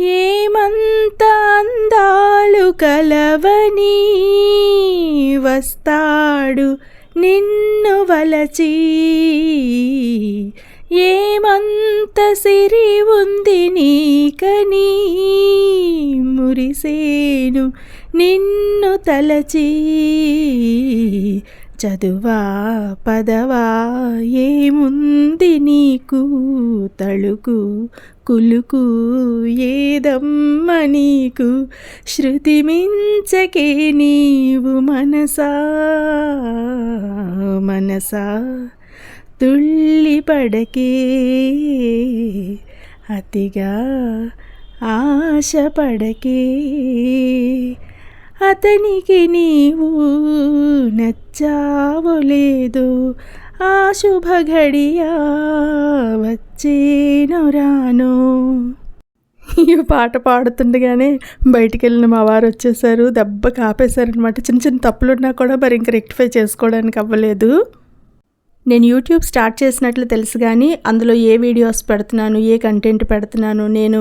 ఏమంత అందాలు కలవని వస్తాడు నిన్ను వలచి. ఏమంత సిరి ఉంది నీకని మురిసేను నిన్ను తలచి. చదువా పదవా ఏముంది నీకు? తళుకు కులుకు ఏదమ్మ నీకు? శృతి మించకే నీవు మనసా మనసా? తుళ్ళి పడకే అతిగా ఆశపడకే అతనికి నీవు నచ్చావో లేదు ఆ శుభ ఘడియ వచ్చేను రాను. ఈ పాట పాడుతుండగానే బయటికి వెళ్ళిన మా వారు వచ్చేసారు దెబ్బ కాపేశారనమాట చిన్న చిన్న తప్పులున్నా కూడా మరి ఇంక రెక్టిఫై చేసుకోవడానికి అవ్వలేదు. నేను యూట్యూబ్ స్టార్ట్ చేసినట్లు తెలుసు కానీ అందులో ఏ వీడియోస్ పెడుతున్నాను ఏ కంటెంట్ పెడుతున్నాను నేను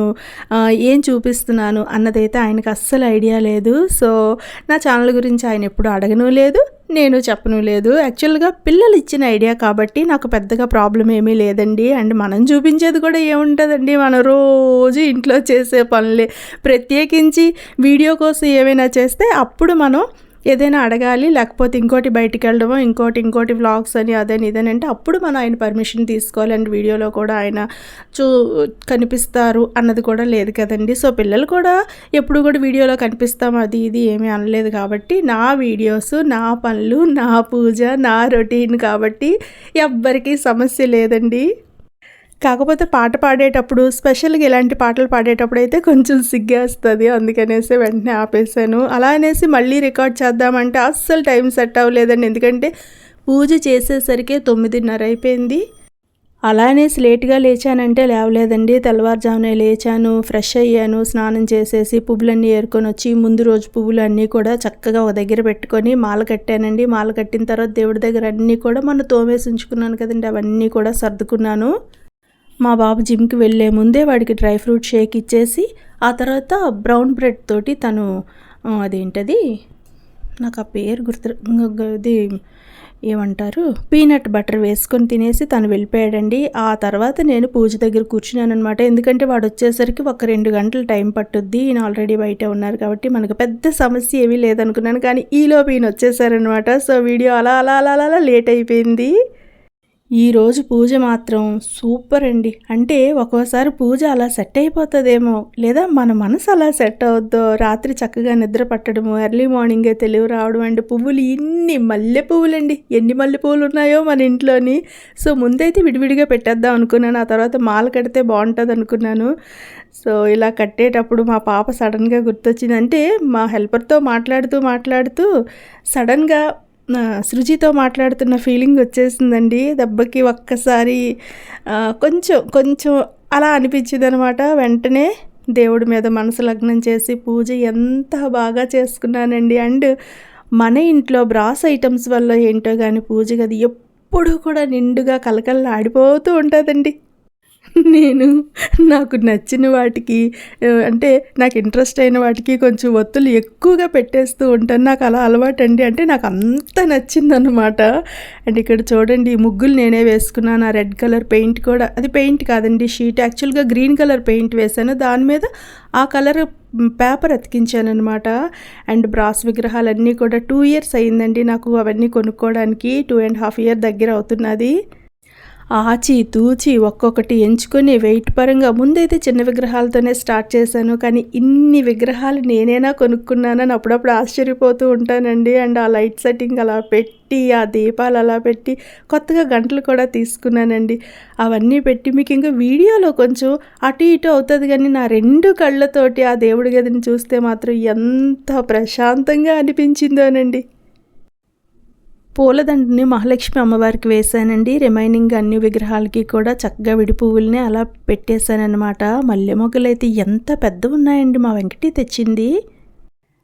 ఏం చూపిస్తున్నాను అన్నదైతే ఆయనకు అస్సలు ఐడియా లేదు. సో నా ఛానల్ గురించి ఆయన ఎప్పుడు అడగను లేదు నేను చెప్పను లేదు. యాక్చువల్గా పిల్లలు ఇచ్చిన ఐడియా కాబట్టి నాకు పెద్దగా ప్రాబ్లం ఏమీ లేదండి. అండ్ మనం చూపించేది కూడా ఏముంటుందండి? మనం రోజు ఇంట్లో చేసే పనులే. ప్రత్యేకించి వీడియో కోసం ఏమైనా చేస్తే అప్పుడు మనం ఏదైనా అడగాలి లేకపోతే ఇంకోటి బయటికి వెళ్ళడమో ఇంకోటి ఇంకోటి వ్లాగ్స్ అని అదని ఇదని అంటే అప్పుడు మనం ఆయన పర్మిషన్ తీసుకోవాలి అండ్ వీడియోలో కూడా ఆయన చూ కనిపిస్తారు అన్నది కూడా లేదు కదండి. సో పిల్లలు కూడా ఎప్పుడు కూడా వీడియోలో కనిపిస్తాం అది ఇది ఏమీ అనలేదు కాబట్టి నా వీడియోస్ నా పనులు నా పూజ నా రొటీన్ కాబట్టి ఎవ్వరికీ సమస్య లేదండి. కాకపోతే పాట పాడేటప్పుడు స్పెషల్గా ఇలాంటి పాటలు పాడేటప్పుడు అయితే కొంచెం సిగ్గేస్తుంది అందుకనేసి వెంటనే ఆపేసాను అలా అనేసి మళ్ళీ రికార్డ్ చేద్దామంటే అస్సలు టైం సెట్ అవ్వలేదండి. ఎందుకంటే పూజ చేసేసరికి తొమ్మిదిన్నర అయిపోయింది. అలా అనేసి లేట్గా లేచానంటే లేవలేదండి. తెల్లవారుజామునే లేచాను ఫ్రెష్ అయ్యాను స్నానం చేసేసి పువ్వులన్నీ ఏరుకొని వచ్చి ముందు రోజు పువ్వులు అన్నీ కూడా చక్కగా ఒక దగ్గర పెట్టుకొని మాల కట్టానండి. మాల కట్టిన తర్వాత దేవుడి దగ్గర అన్నీ కూడా మొన్న తోమేసి ఉంచుకున్నాను కదండి. అవన్నీ కూడా సర్దుకున్నాను. మా బాబు జిమ్కి వెళ్ళే ముందే వాడికి డ్రై ఫ్రూట్ షేక్ ఇచ్చేసి ఆ తర్వాత బ్రౌన్ బ్రెడ్ తోటి తను అదేంటది? నాకు ఆ పేరు గుర్తు ఇది ఏమంటారు? పీనట్ బటర్ వేసుకొని తినేసి తను వెళ్ళిపోయాడండి. ఆ తర్వాత నేను పూజ దగ్గర కూర్చున్నాను అనమాట ఎందుకంటే వాడు వచ్చేసరికి ఒక రెండు గంటలు టైం పట్టుద్ది. ఈయన ఆల్రెడీ బయట ఉన్నారు కాబట్టి మనకు పెద్ద సమస్య ఏమీ లేదనుకున్నాను. కానీ ఈలోపు ఈయన వచ్చేసారనమాట సో వీడియో అలా అలా అలా అలా అలా లేట్ అయిపోయింది. ఈరోజు పూజ మాత్రం సూపర్ అండి. అంటే ఒక్కోసారి పూజ అలా సెట్ అయిపోతుందేమో. లేదా మన మనసు అలా సెట్ అవుద్దో రాత్రి చక్కగా నిద్ర పట్టడము ఎర్లీ మార్నింగే తెలివి రావడం అండి పువ్వులు ఇన్ని మల్లె పువ్వులండి. ఎన్ని మల్లె పువ్వులు ఉన్నాయో మన ఇంట్లోని. సో ముందైతే విడివిడిగా పెట్టేద్దాం అనుకున్నాను. ఆ తర్వాత మాల కడితే బాగుంటుంది అనుకున్నాను. సో ఇలా కట్టేటప్పుడు మా పాప సడన్గా గుర్తొచ్చింది అంటే మా హెల్పర్తో మాట్లాడుతూ మాట్లాడుతూ సడన్గా సృజితో మాట్లాడుతున్న ఫీలింగ్ వచ్చేసిందండి. దెబ్బకి ఒక్కసారి కొంచెం కొంచెం అలా అనిపించింది అనమాట వెంటనే దేవుడి మీద మనసు లగ్నం చేసి పూజ ఎంత బాగా చేసుకున్నానండి. అండ్ మన ఇంట్లో బ్రాస్ ఐటమ్స్ వల్ల ఏంటో కానీ పూజ గది ఎప్పుడూ కూడా నిండుగా కలకల్లా ఆడిపోతూ ఉంటుందండి. నేను నాకు నచ్చిన వాటికి అంటే నాకు ఇంట్రెస్ట్ అయిన వాటికి కొంచెం ఒత్తులు ఎక్కువగా పెట్టేస్తూ ఉంటాను. నాకు అలా అలవాటు అండి అంటే నాకు అంత నచ్చిందనమాట అండ్ ఇక్కడ చూడండి ఈ ముగ్గులు నేనే వేసుకున్నాను. ఆ రెడ్ కలర్ పెయింట్ కూడా అది పెయింట్ కాదండి షీట్. యాక్చువల్గా గ్రీన్ కలర్ పెయింట్ వేశాను. దాని మీద ఆ కలర్ పేపర్ అతికించాను అనమాట అండ్ బ్రాస్ విగ్రహాలన్నీ కూడా టూ ఇయర్స్ అయిందండి నాకు అవన్నీ కొనుక్కోవడానికి. టూ అండ్ హాఫ్ ఇయర్ దగ్గర అవుతున్నది. ఆచి తూచి ఒక్కొక్కటి ఎంచుకొని వెయిట్ పరంగా ముందైతే చిన్న విగ్రహాలతోనే స్టార్ట్ చేశాను. కానీ ఇన్ని విగ్రహాలు నేనేనా కొనుక్కున్నానని అప్పుడప్పుడు ఆశ్చర్యపోతూ ఉంటానండి. అండ్ ఆ లైట్ సెట్టింగ్ అలా పెట్టి ఆ దీపాలు అలా పెట్టి కొత్తగా గంటలు కూడా తీసుకున్నానండి. అవన్నీ పెట్టి మీకు ఇంకా వీడియోలో కొంచెం అటు ఇటు అవుతుంది కానీ నా రెండు కళ్ళతోటి ఆ దేవుడి గదిని చూస్తే మాత్రం ఎంత ప్రశాంతంగా అనిపించిందోనండి. పూలదండని మహాలక్ష్మి అమ్మవారికి వేశానండి. రిమైనింగ్ అన్ని విగ్రహాలకి కూడా చక్కగా విడి పువ్వుల్ని అలా పెట్టేశానమాట మల్లె మొగ్గలు అయితే ఎంత పెద్ద ఉన్నాయండి మా వెంకటి తెచ్చింది.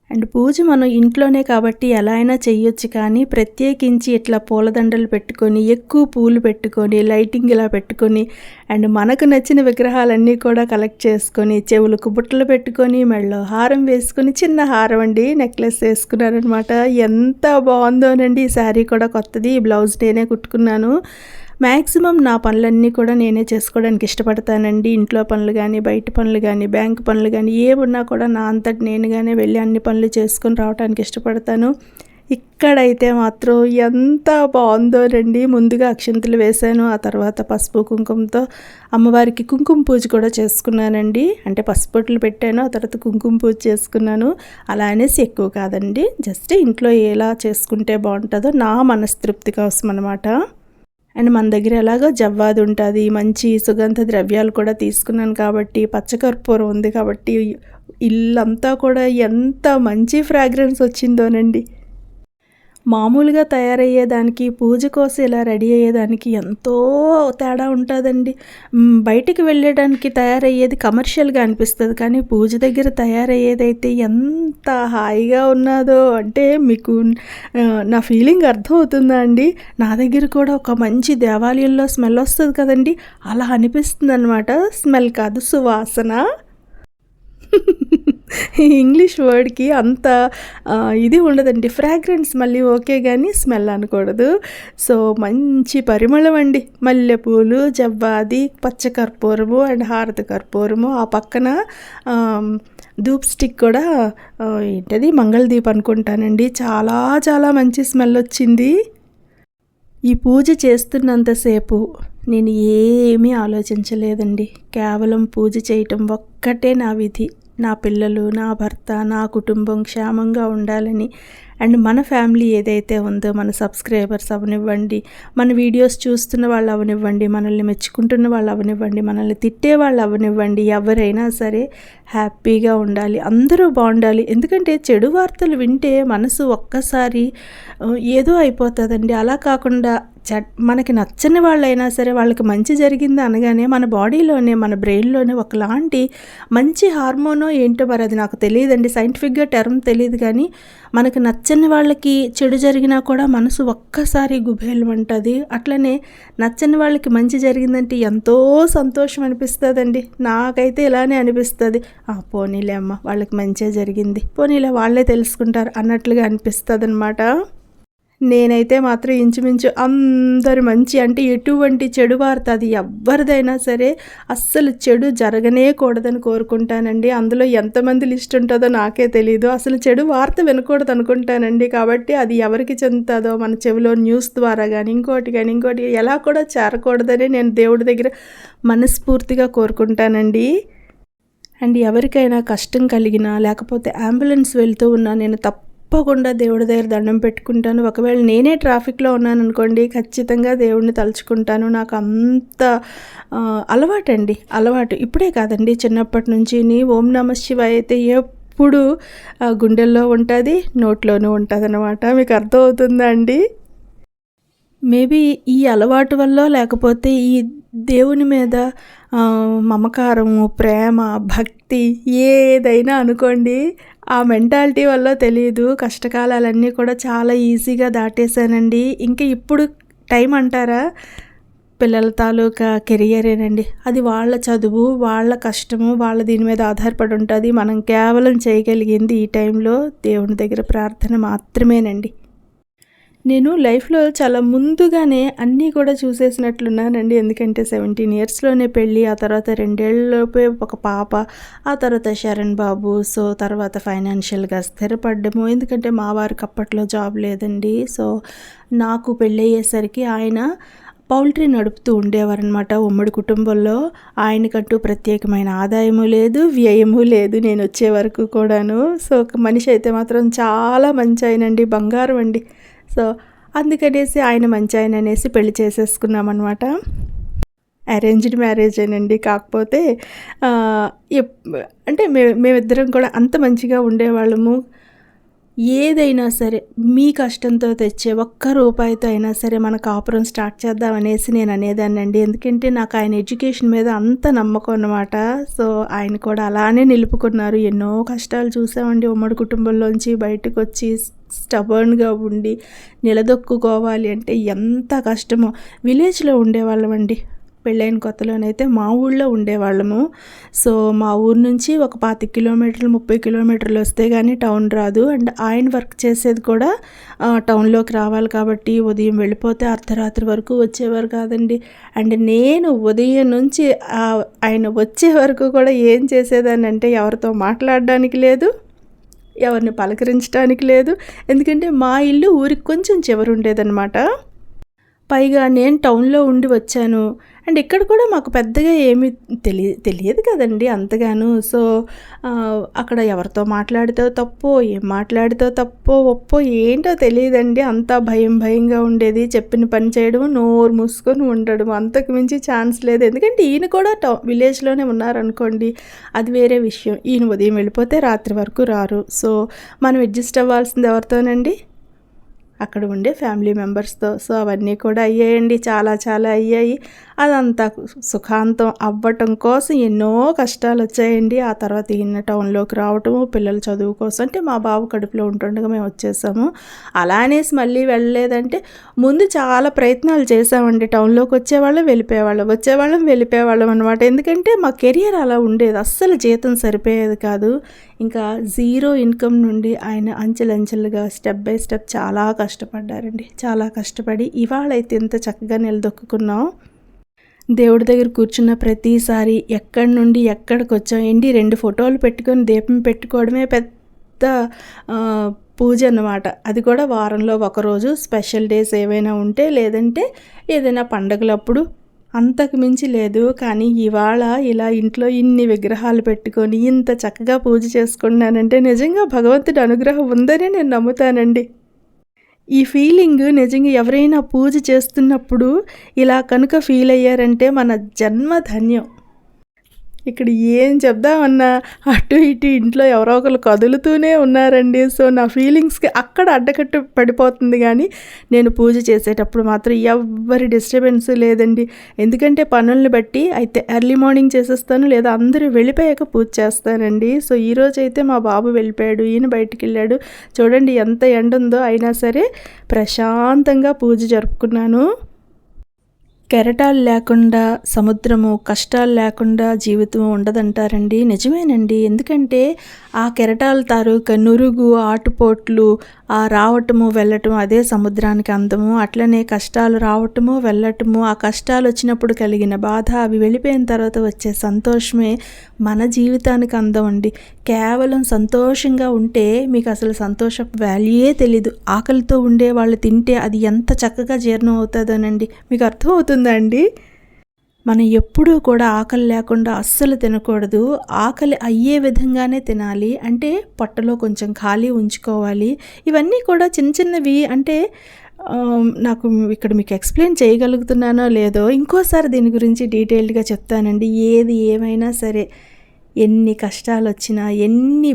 అండ్ పూజ మనం ఇంట్లోనే కాబట్టి ఎలా అయినా చేయొచ్చు కానీ ప్రత్యేకించి ఇట్లా పూలదండలు పెట్టుకొని ఎక్కువ పూలు పెట్టుకొని లైటింగ్ ఇలా పెట్టుకొని అండ్ మనకు నచ్చిన విగ్రహాలన్నీ కూడా కలెక్ట్ చేసుకొని చెవులకు బుట్టలు పెట్టుకొని మెళ్ళో హారం వేసుకొని చిన్న హారం అండి నెక్లెస్ వేసుకున్నారనమాట ఎంత బాగుందోనండి ఈ శారీ కూడా కొత్తది ఈ బ్లౌజ్ నేనే కుట్టుకున్నాను. మ్యాక్సిమం నా పనులన్నీ కూడా నేనే చేసుకోవడానికి ఇష్టపడతానండి. ఇంట్లో పనులు కానీ బయట పనులు కానీ బ్యాంక్ పనులు కానీ ఏమున్నా కూడా నా అంతటి నేనుగానే వెళ్ళి అన్ని పనులు చేసుకొని రావడానికి ఇష్టపడతాను. ఇక్కడైతే మాత్రం ఎంత బాగుందో రండి. ముందుగా అక్షంతలు వేశాను ఆ తర్వాత పసుపు కుంకుమతో అమ్మవారికి కుంకుమ పూజ కూడా చేసుకున్నానండి. అంటే పసుపొట్లు పెట్టాను ఆ తర్వాత కుంకుమ పూజ చేసుకున్నాను. అలా అనేసి ఎక్కువ కాదండి. జస్ట్ ఇంట్లో ఎలా చేసుకుంటే బాగుంటుందో నా మనస్తృప్తి కోసం అనమాట అండ్ మన దగ్గర ఎలాగో జవ్వాది ఉంటుంది మంచి సుగంధ ద్రవ్యాలు కూడా తీసుకున్నాను కాబట్టి పచ్చకర్పూరం ఉంది కాబట్టి ఇల్లంతా కూడా ఎంత మంచి ఫ్రాగ్రెన్స్ వచ్చిందోనండి. మామూలుగా తయారయ్యేదానికి పూజ కోసం ఇలా రెడీ అయ్యేదానికి ఎంతో తేడా ఉంటుందండి. బయటికి వెళ్ళడానికి తయారయ్యేది కమర్షియల్గా అనిపిస్తుంది కానీ పూజ దగ్గర తయారయ్యేదైతే ఎంత హాయిగా ఉన్నదో అంటే మీకు నా ఫీలింగ్ అర్థమవుతుందా అండి? నా దగ్గర కూడా ఒక మంచి దేవాలయంలో స్మెల్ వస్తుంది కదండి అలా అనిపిస్తుంది అనమాట స్మెల్ కాదు సువాసన. ఇంగ్లీష్ వర్డ్కి అంత ఇది ఉండదండి. ఫ్రాగ్రెన్స్ మళ్ళీ ఓకే కానీ స్మెల్ అనకూడదు. సో మంచి పరిమళం అండి. మల్లెపూలు జవ్వాది పచ్చ కర్పూరము అండ్ హారతి కర్పూరము. ఆ పక్కన ధూప్ స్టిక్ కూడా ఏంటది? మంగళదీప్ అనుకుంటానండి. చాలా చాలా మంచి స్మెల్ వచ్చింది. ఈ పూజ చేస్తున్నంతసేపు నేను ఏమీ ఆలోచించలేదండి. కేవలం పూజ చేయటం ఒక్కటే నా విధి. నా పిల్లలు నా భర్త నా కుటుంబం క్షేమంగా ఉండాలని. అండ్ మన ఫ్యామిలీ ఏదైతే ఉందో మన సబ్స్క్రైబర్స్ అవనివ్వండి మన వీడియోస్ చూస్తున్న వాళ్ళు అవనివ్వండి మనల్ని మెచ్చుకుంటున్న వాళ్ళు అవనివ్వండి మనల్ని తిట్టే వాళ్ళు అవనివ్వండి ఎవరైనా సరే హ్యాపీగా ఉండాలి అందరూ బాగుండాలి. ఎందుకంటే చెడు వార్తలు వింటే మనసు ఒక్కసారి ఏదో అయిపోతుందండి. అలా కాకుండా మనకి నచ్చని వాళ్ళైనా సరే వాళ్ళకి మంచి జరిగింది అనగానే మన బాడీలోనే మన బ్రెయిన్లోనే ఒకలాంటి మంచి హార్మోనో ఏంటో మరి అది నాకు తెలియదండి. సైంటిఫిక్గా టర్మ్ తెలియదు కానీ మనకి నచ్చని వాళ్ళకి చెడు జరిగినా కూడా మనసు ఒక్కసారి గుబేలు ఉంటుంది అట్లనే నచ్చని వాళ్ళకి మంచి జరిగిందంటే ఎంతో సంతోషం అనిపిస్తుందండి. నాకైతే ఇలానే అనిపిస్తుంది. ఆ పోనీలే అమ్మ వాళ్ళకి మంచిగా జరిగింది. పోనీలే వాళ్ళే తెలుసుకుంటారు అన్నట్లుగా అనిపిస్తుంది అనమాట నేనైతే మాత్రం ఇంచుమించు అందరు మంచి అంటే ఎటువంటి చెడు వార్త అది ఎవరిదైనా సరే అస్సలు చెడు జరగనే కూడదని కోరుకుంటానండి. అందులో ఎంతమంది లిస్ట్ ఉంటుందో నాకే తెలియదు అసలు చెడు వార్త వినకూడదు అనుకుంటానండి. కాబట్టి అది ఎవరికి చెందుతుందో మన చెవిలో న్యూస్ ద్వారా కానీ ఇంకోటి కానీ ఇంకోటి ఎలా కూడా చేరకూడదని నేను దేవుడి దగ్గర మనస్ఫూర్తిగా కోరుకుంటానండి. అండ్ ఎవరికైనా కష్టం కలిగినా లేకపోతే అంబులెన్స్ వెళ్తూ ఉన్నా నేను తప్పకుండా దేవుడి దగ్గర దండం పెట్టుకుంటాను. ఒకవేళ నేనే ట్రాఫిక్లో ఉన్నాను అనుకోండి ఖచ్చితంగా దేవుడిని తలుచుకుంటాను. నాకు అంత అలవాటండి. అలవాటు ఇప్పుడే కాదండి. చిన్నప్పటి నుంచి నీ ఓం నమ శివ అయితే ఎప్పుడు గుండెల్లో ఉంటుంది నోట్లోనూ ఉంటుంది అనమాట మీకు అర్థమవుతుందా అండి? మేబీ ఈ అలవాటు వల్ల లేకపోతే ఈ దేవుని మీద మమకారము ప్రేమ భక్తి ఏదైనా అనుకోండి ఆ మెంటాలిటీ వల్ల తెలియదు కష్టకాలాలన్నీ కూడా చాలా ఈజీగా దాటేశానండి. ఇంకా ఇప్పుడు టైం అంటారా? పిల్లల తాలూకా కెరియరేనండి. అది వాళ్ళ చదువు వాళ్ళ కష్టము వాళ్ళ దీని మీద ఆధారపడి ఉంటుంది. మనం కేవలం చేయగలిగింది ఈ టైంలో దేవుని దగ్గర ప్రార్థన మాత్రమేనండి. నేను లైఫ్లో చాలా ముందుగానే అన్నీ కూడా చూసేసినట్లున్నానండి. ఎందుకంటే సెవెంటీన్ ఇయర్స్లోనే పెళ్ళి ఆ తర్వాత రెండేళ్ళలోపే ఒక పాప ఆ తర్వాత శరణ్ బాబు సో తర్వాత ఫైనాన్షియల్గా స్థిరపడ్డము. ఎందుకంటే మా వారికి అప్పట్లో జాబ్ లేదండి. సో నాకు పెళ్ళయ్యేసరికి ఆయన పౌల్ట్రీ నడుపుతూ ఉండేవారనమాట ఉమ్మడి కుటుంబంలో ఆయనకంటూ ప్రత్యేకమైన ఆదాయము లేదు వ్యయము లేదు నేను వచ్చే వరకు కూడాను. సో ఒక మనిషి అయితే మాత్రం చాలా మంచి ఆయనండి బంగారం అండి. సో అందుకనేసి ఆయన మంచి ఆయన అనేసి పెళ్ళి చేసేసుకున్నామన్నమాట. అరేంజ్డ్ మ్యారేజ్ అనండి. కాకపోతే అంటే మే మేమిద్దరం కూడా అంత మంచిగా ఉండేవాళ్ళము. ఏదైనా సరే మీ కష్టంతో తెచ్చే ఒక్క రూపాయితో అయినా సరే మన కాపురం స్టార్ట్ చేద్దాం అనేసి నేను అనేదాన్నండి ఎందుకంటే నాకు ఆయన ఎడ్యుకేషన్ మీద అంత నమ్మకం అనమాట సో ఆయన కూడా అలానే నిలుపుకున్నారు. ఎన్నో కష్టాలు చూసామండి ఉమ్మడి కుటుంబంలోంచి బయటకు వచ్చి స్టబర్న్గా ఉండి నిలదొక్కుకోవాలి అంటే ఎంత కష్టమో. విలేజ్లో ఉండేవాళ్ళమండి. పెళ్ళైన కొత్తలోనైతే మా ఊళ్ళో ఉండేవాళ్ళము. సో మా ఊరు నుంచి ఒక పాతి కిలోమీటర్లు ముప్పై కిలోమీటర్లు వస్తే కానీ టౌన్ రాదు. అండ్ ఆయన వర్క్ చేసేది కూడా టౌన్లోకి రావాలి కాబట్టి ఉదయం వెళ్ళిపోతే అర్ధరాత్రి వరకు వచ్చేవారు కాదండి. అండ్ నేను ఉదయం నుంచి ఆయన వచ్చే వరకు కూడా ఏం చేసేదాన్ని అంటే ఎవరితో మాట్లాడడానికి లేదు ఎవరిని పలకరించడానికి లేదు. ఎందుకంటే మా ఇల్లు ఊరికి కొంచెం చివరి ఉండేదన్నమాట పైగా నేను టౌన్లో ఉండి వచ్చాను. అండ్ ఇక్కడ కూడా మాకు పెద్దగా ఏమీ తెలియ తెలియదు కదండి అంతగాను. సో అక్కడ ఎవరితో మాట్లాడితే తప్పో ఏం మాట్లాడితే తప్పో ఒప్పో ఏంటో తెలియదండి. అంతా భయం భయంగా ఉండేది. చెప్పిన పని చేయడం నోరు మూసుకొని ఉండడం. అంతకు మించి ఛాన్స్ లేదు. ఎందుకంటే ఈయన కూడా టౌ విలేజ్లోనే ఉన్నారనుకోండి అది వేరే విషయం. ఈయన ఉదయం వెళ్ళిపోతే రాత్రి వరకు రారు. సో మనం అడ్జస్ట్ అవ్వాల్సింది ఎవరితోనండి? అక్కడ ఉండే ఫ్యామిలీ మెంబర్స్తో. సో అవన్నీ కూడా అయ్యాయండి. చాలా చాలా అయ్యాయి. అదంతా సుఖాంతం అవ్వటం కోసం ఎన్నో కష్టాలు వచ్చాయండి. ఆ తర్వాత ఈయన టౌన్లోకి రావటము పిల్లల చదువు కోసం అంటే మా బాబు కడుపులో ఉంటుండగా మేము వచ్చేసాము. అలా అనేసి మళ్ళీ వెళ్ళలేదంటే ముందు చాలా ప్రయత్నాలు చేసామండి. టౌన్లోకి వచ్చేవాళ్ళం వెళ్ళిపోయేవాళ్ళం వచ్చేవాళ్ళం వెళ్ళిపోయేవాళ్ళం అనమాట ఎందుకంటే మా కెరియర్ అలా ఉండేది. అస్సలు జీతం సరిపోయేది కాదు. ఇంకా జీరో ఇన్కమ్ నుండి ఆయన అంచెలంచెలుగా స్టెప్ బై స్టెప్ చాలా కష్టపడ్డారండి. చాలా కష్టపడి ఇవాళ అయితే ఇంత చక్కగా నిలదొక్కున్నాం దేవుడి దగ్గర కూర్చున్న ప్రతిసారి ఎక్కడి నుండి ఎక్కడికి వచ్చాం ఏంటి? రెండు ఫోటోలు పెట్టుకొని దీపం పెట్టుకోవడమే పెద్ద పూజ అన్నమాట. అది కూడా వారంలో ఒకరోజు స్పెషల్ డేస్ ఏవైనా ఉంటే లేదంటే ఏదైనా పండగలప్పుడు. అంతకు మించి లేదు. కానీ ఇవాళ ఇలా ఇంట్లో ఇన్ని విగ్రహాలు పెట్టుకొని ఇంత చక్కగా పూజ చేసుకున్నానంటే నిజంగా భగవంతుడి అనుగ్రహం ఉందని నేను నమ్ముతానండి. ఈ ఫీలింగ్ నిజంగా ఎవరైనా పూజ చేస్తున్నప్పుడు ఇలా కనుక ఫీల్ అయ్యారంటే మన జన్మ ధన్యం. ఇక్కడ ఏం చెప్దామన్నా అటు ఇటు ఇంట్లో ఎవరో ఒకరు కదులుతూనే ఉన్నారండి. సో నా ఫీలింగ్స్కి అక్కడ అడ్డకట్టు పడిపోతుంది. కానీ నేను పూజ చేసేటప్పుడు మాత్రం ఎవ్వరి డిస్టర్బెన్స్ లేదండి. ఎందుకంటే పనుల్ని బట్టి అయితే ఎర్లీ మార్నింగ్ చేసేస్తాను లేదా అందరూ వెళ్ళిపోయాక పూజ చేస్తానండి. సో ఈరోజు అయితే మా బాబు వెళ్ళిపోయాడు ఈయన బయటికి వెళ్ళాడు. చూడండి ఎంత ఎండ ఉందో అయినా సరే ప్రశాంతంగా పూజ జరుపుకున్నాను. కెరటాలు లేకుండా సముద్రము కష్టాలు లేకుండా జీవితం ఉండదంటారండి. నిజమేనండి. ఎందుకంటే ఆ కెరటాల తాలూకా నురుగు ఆటుపోట్లు ఆ రావటము వెళ్ళటము అదే సముద్రానికి అందము అట్లనే కష్టాలు రావటము వెళ్ళటము ఆ కష్టాలు వచ్చినప్పుడు కలిగిన బాధ అవి వెళ్ళిపోయిన తర్వాత వచ్చే సంతోషమే మన జీవితానికి అందం అండి. కేవలం సంతోషంగా ఉంటే మీకు అసలు సంతోష వాల్యూయే తెలీదు. ఆకలితో ఉండే వాళ్ళు తింటే అది ఎంత చక్కగా జీర్ణం అవుతుందోనండి. మీకు అర్థమవుతుందా అండి? మనం ఎప్పుడూ కూడా ఆకలి లేకుండా అస్సలు తినకూడదు. ఆకలి అయ్యే విధంగానే తినాలి. అంటే పొట్టలో కొంచెం ఖాళీ ఉంచుకోవాలి. ఇవన్నీ కూడా చిన్న చిన్నవి అంటే నాకు ఇక్కడ మీకు ఎక్స్ప్లెయిన్ చేయగలుగుతున్నానో లేదో ఇంకోసారి దీని గురించి డీటెయిల్డ్గా చెప్తానండి. ఏది ఏమైనా సరే ఎన్ని కష్టాలు వచ్చినా ఎన్ని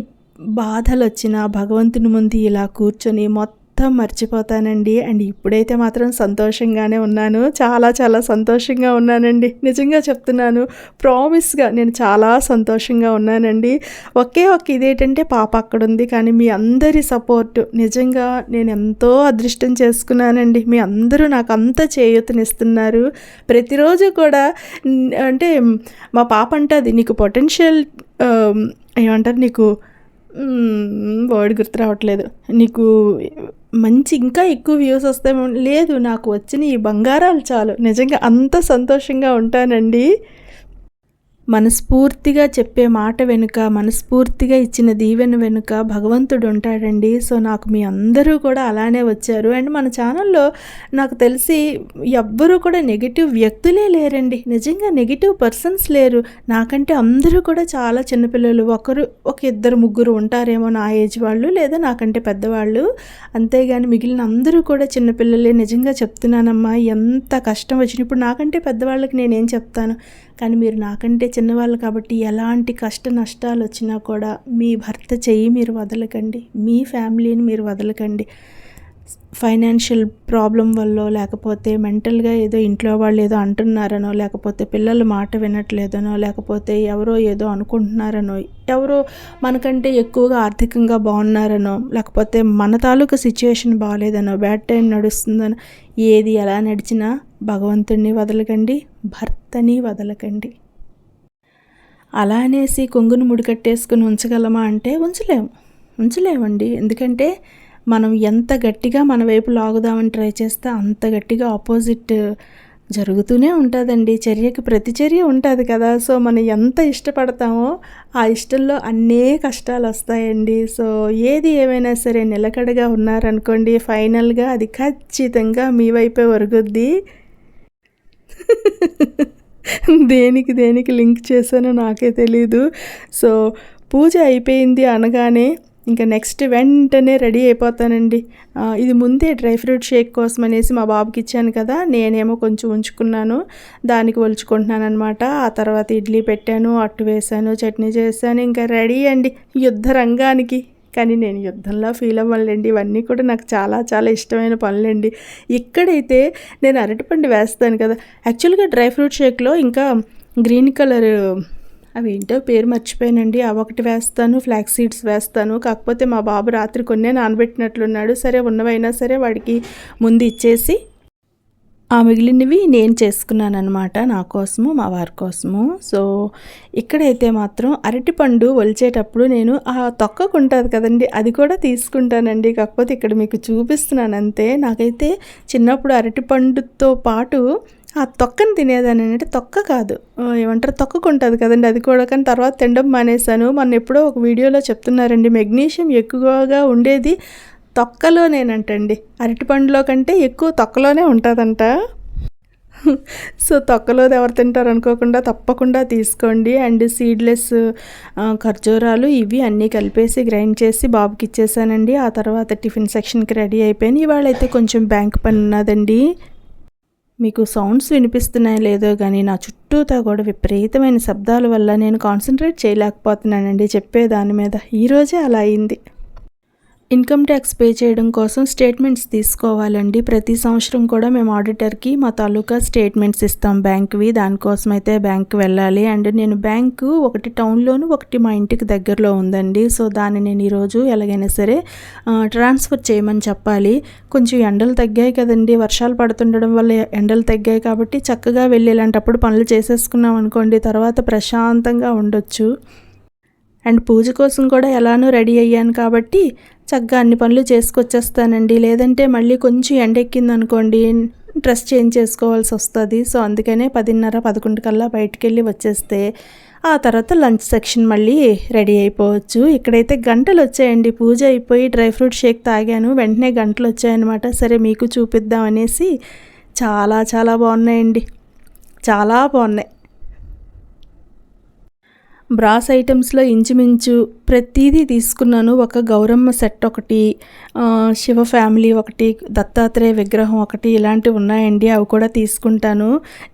బాధలు వచ్చినా భగవంతుని ముందు ఇలా కూర్చొని మొత్తం మొత్తం మర్చిపోతానండి. అండ్ ఇప్పుడైతే మాత్రం సంతోషంగానే ఉన్నాను. చాలా చాలా సంతోషంగా ఉన్నానండి. నిజంగా చెప్తున్నాను ప్రామిస్గా నేను చాలా సంతోషంగా ఉన్నానండి. ఒకే ఒక ఇదేంటంటే పాప అక్కడ ఉంది కానీ మీ అందరి సపోర్ట్ నిజంగా నేను ఎంతో అదృష్టం చేసుకున్నానండి. మీ అందరూ నాకు అంత చేయూతనిస్తున్నారు. ప్రతిరోజు కూడా అంటే మా పాప అంటుంది నీకు పొటెన్షియల్ ఏమంటారు నీకు వర్డ్ గుర్తు రావట్లేదు. నీకు మంచి ఇంకా ఎక్కువ వ్యూస్ వస్తే లేదు నాకు వచ్చిన ఈ బంగారాలు చాలు. నిజంగా అంత సంతోషంగా ఉంటానండి. మనస్ఫూర్తిగా చెప్పే మాట వెనుక మనస్ఫూర్తిగా ఇచ్చిన దీవెన వెనుక భగవంతుడు ఉంటాడండి సో నాకు మీ అందరూ కూడా అలానే వచ్చారు. అండ్ మన ఛానల్లో నాకు తెలిసి ఎవ్వరూ కూడా నెగిటివ్ వ్యక్తులే లేరండి. నిజంగా నెగిటివ్ పర్సన్స్ లేరు. నాకంటే అందరూ కూడా చాలా చిన్నపిల్లలు. ఒకరు ఒక ఇద్దరు ముగ్గురు ఉంటారేమో నా ఏజ్ వాళ్ళు లేదా నాకంటే పెద్దవాళ్ళు. అంతేగాని మిగిలిన అందరూ కూడా చిన్నపిల్లలే. నిజంగా చెప్తున్నానమ్మా ఎంత కష్టం వచ్చినప్పుడు నాకంటే పెద్దవాళ్ళకి నేనేం చెప్తాను? కానీ మీరు నాకంటే చిన్నవాళ్ళు కాబట్టి ఎలాంటి కష్ట నష్టాలు వచ్చినా కూడా మీ భర్త చెయ్యి మీరు వదలకండి. మీ ఫ్యామిలీని మీరు వదలకండి. ఫైనాన్షియల్ ప్రాబ్లం వల్ల లేకపోతే మెంటల్గా ఏదో ఇంట్లో వాళ్ళు ఏదో అంటున్నారనో లేకపోతే పిల్లలు మాట వినట్లేదనో లేకపోతే ఎవరో ఏదో అనుకుంటున్నారనో ఎవరో మనకంటే ఎక్కువగా ఆర్థికంగా బాగున్నారనో లేకపోతే మన తాలూకు సిచ్యువేషన్ బాగాలేదనో బ్యాడ్ టైం నడుస్తుందనో ఏది ఎలా నడిచినా భగవంతుణ్ణి వదలకండి భర్తని వదలకండి. అలా అనేసి కొంగును ముడికట్టేసుకుని ఉంచగలమా అంటే ఉంచలేము ఉంచలేమండి. ఎందుకంటే మనం ఎంత గట్టిగా మన వైపు లాగుదామని ట్రై చేస్తే అంత గట్టిగా ఆపోజిట్ జరుగుతూనే ఉంటుందండి. చర్యకి ప్రతిచర్య ఉంటుంది కదా. సో మనం ఎంత ఇష్టపడతామో ఆ ఇష్టంలో అన్నే కష్టాలు వస్తాయండి. సో ఏది ఏమైనా సరే నిలకడగా ఉన్నారనుకోండి ఫైనల్గా అది ఖచ్చితంగా మీ వైపే ఒరుగుద్ది. దేనికి దేనికి లింక్ చేశానో నాకే తెలీదు. సో పూజ అయిపోయింది అనగానే ఇంకా నెక్స్ట్ వెంటనే రెడీ అయిపోతానండి. ఇది ముందే డ్రై ఫ్రూట్ షేక్ కోసం అనేసి మా బాబుకి ఇచ్చాను కదా నేనేమో కొంచెం ఉంచుకున్నాను దానికి ఒలుచుకుంటున్నాను అనమాట ఆ తర్వాత ఇడ్లీ పెట్టాను అట్టు వేసాను చట్నీ చేశాను ఇంకా రెడీ అండి యుద్ధ రంగానికి. కానీ నేను యుద్ధంలో ఫీల్ అవ్వాలండి. ఇవన్నీ కూడా నాకు చాలా చాలా ఇష్టమైన పనులండి. ఇక్కడైతే నేను అరటిపండు వేస్తాను కదా. యాక్చువల్గా డ్రై ఫ్రూట్ షేక్లో ఇంకా గ్రీన్ కలర్ అవి ఏంటో పేరు మర్చిపోయానండి. అవి ఒకటి వేస్తాను ఫ్లాక్ సీడ్స్ వేస్తాను. కాకపోతే మా బాబు రాత్రి కొన్నే నానబెట్టినట్లున్నాడు. సరే ఉన్నవైనా సరే వాడికి ముందు ఇచ్చేసి ఆ మిగిలినవి నేను చేసుకున్నాను అనమాట నా కోసము మా వారి కోసము. సో ఇక్కడైతే మాత్రం అరటిపండు ఒలిచేటప్పుడు నేను ఆ తొక్కకు ఉంటుంది కదండి అది కూడా తీసుకుంటానండి. కాకపోతే ఇక్కడ మీకు చూపిస్తున్నాను అంతే నాకైతే చిన్నప్పుడు అరటిపండుతో పాటు ఆ తొక్కని తినేదాన్ని అంటే తొక్క కాదు. ఏమంటారు? తొక్కకుంటుంది కదండి అది కూడా. కానీ తర్వాత తినడం మానేశాను. మొన్న ఎప్పుడో ఒక వీడియోలో చెప్తున్నారండి మెగ్నీషియం ఎక్కువగా ఉండేది తొక్కలోనేనంటండి అరటిపండులో కంటే ఎక్కువ తొక్కలోనే ఉంటుందంట. సో తొక్కలోది ఎవరు తింటారు అనుకోకుండా తప్పకుండా తీసుకోండి. అండ్ సీడ్లెస్ ఖర్జూరాలు ఇవి అన్నీ కలిపేసి గ్రైండ్ చేసి బాబుకి ఇచ్చేసానండి. ఆ తర్వాత టిఫిన్ సెక్షన్కి రెడీ అయిపోయాను ఇవాళ అయితే కొంచెం బ్యాంక్ పని ఉన్నదండి. మీకు సౌండ్స్ వినిపిస్తున్నాయో లేదో కానీ నా చుట్టూతా కూడా విపరీతమైన శబ్దాల వల్ల నేను కాన్సన్ట్రేట్ చేయలేకపోతున్నానండి చెప్పే దాని మీద ఈరోజే అలా అయింది. ఇన్కమ్ ట్యాక్స్ పే చేయడం కోసం స్టేట్మెంట్స్ తీసుకోవాలండి. ప్రతి సంవత్సరం కూడా మేము ఆడిటర్కి మా తాలూకా స్టేట్మెంట్స్ ఇస్తాం బ్యాంక్వి. దానికోసం అయితే బ్యాంక్ వెళ్ళాలి. అండ్ నేను బ్యాంకు ఒకటి టౌన్లోను ఒకటి మా ఇంటికి దగ్గరలో ఉందండి. సో దాన్ని నేను ఈరోజు ఎలాగైనా సరే ట్రాన్స్ఫర్ చేయమని చెప్పాలి. కొంచెం ఎండలు తగ్గాయి కదండి. వర్షాలు పడుతుండడం వల్ల ఎండలు తగ్గాయి కాబట్టి చక్కగా వెళ్ళి ఇలాంటప్పుడు పనులు చేసేసుకున్నాం అనుకోండి. తర్వాత ప్రశాంతంగా ఉండొచ్చు. అండ్ పూజ కోసం కూడా ఎలానో రెడీ అయ్యాను కాబట్టి చక్కగా అన్ని పనులు చేసుకొచ్చేస్తానండి. లేదంటే మళ్ళీ కొంచెం ఎండెక్కింది అనుకోండి డ్రెస్ చేంజ్ చేసుకోవాల్సి వస్తుంది. సో అందుకనే పదిన్నర పదకొండు కల్లా బయటికి వెళ్ళి వచ్చేస్తే ఆ తర్వాత లంచ్ సెక్షన్ మళ్ళీ రెడీ అయిపోవచ్చు. ఇక్కడైతే గంటలు వచ్చాయండి పూజ అయిపోయి డ్రై ఫ్రూట్ షేక్ తాగాను. వెంటనే గంటలు వచ్చాయన్నమాట సరే మీకు చూపిద్దాం అనేసి చాలా చాలా బాగున్నాయండి. చాలా బాగున్నాయి. బ్రాస్ ఐటమ్స్లో ఇంచుమించు ప్రతిదీ తీసుకున్నాను. ఒక గౌరమ్మ సెట్ ఒకటి శివ ఫ్యామిలీ ఒకటి దత్తాత్రేయ విగ్రహం ఒకటి ఇలాంటివి ఉన్నాయండి. అవి కూడా తీసుకుంటాను.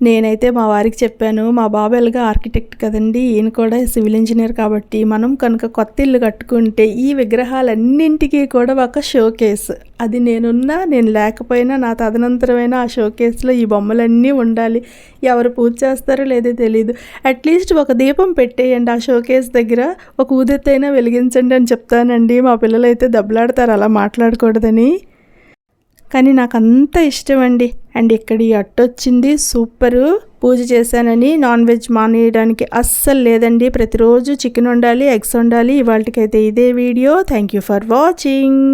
నేనైతే మా వారికి చెప్పాను మా బాబెల్గా ఆర్కిటెక్ట్ కదండి ఈయన కూడా సివిల్ ఇంజనీర్ కాబట్టి మనం కనుక కొత్త ఇల్లు కట్టుకుంటే ఈ విగ్రహాలన్నింటికీ కూడా ఒక షో కేస్ అది నేనున్నా నేను లేకపోయినా నా తదనంతరమైన ఆ షో కేసులో ఈ బొమ్మలన్నీ ఉండాలి. ఎవరు పూజ చేస్తారో లేదో తెలియదు అట్లీస్ట్ ఒక దీపం పెట్టేయండి ఆ షో కేస్ దగ్గర. ఒక ఊదెత్తైనా అయినా వెలిగించండి అని చెప్తానండి. మా పిల్లలు అయితే దెబ్బలాడతారు అలా మాట్లాడకూడదని. కానీ నాకు అంత ఇష్టం అండి అండ్ ఇక్కడ ఈ అట్టొచ్చింది సూపరు. పూజ చేశానని నాన్ వెజ్ మానేయడానికి అస్సలు లేదండి. ప్రతిరోజు చికెన్ ఉండాలి ఎగ్స్ ఉండాలి ఇవాళకైతే ఇదే video. Thank you for watching.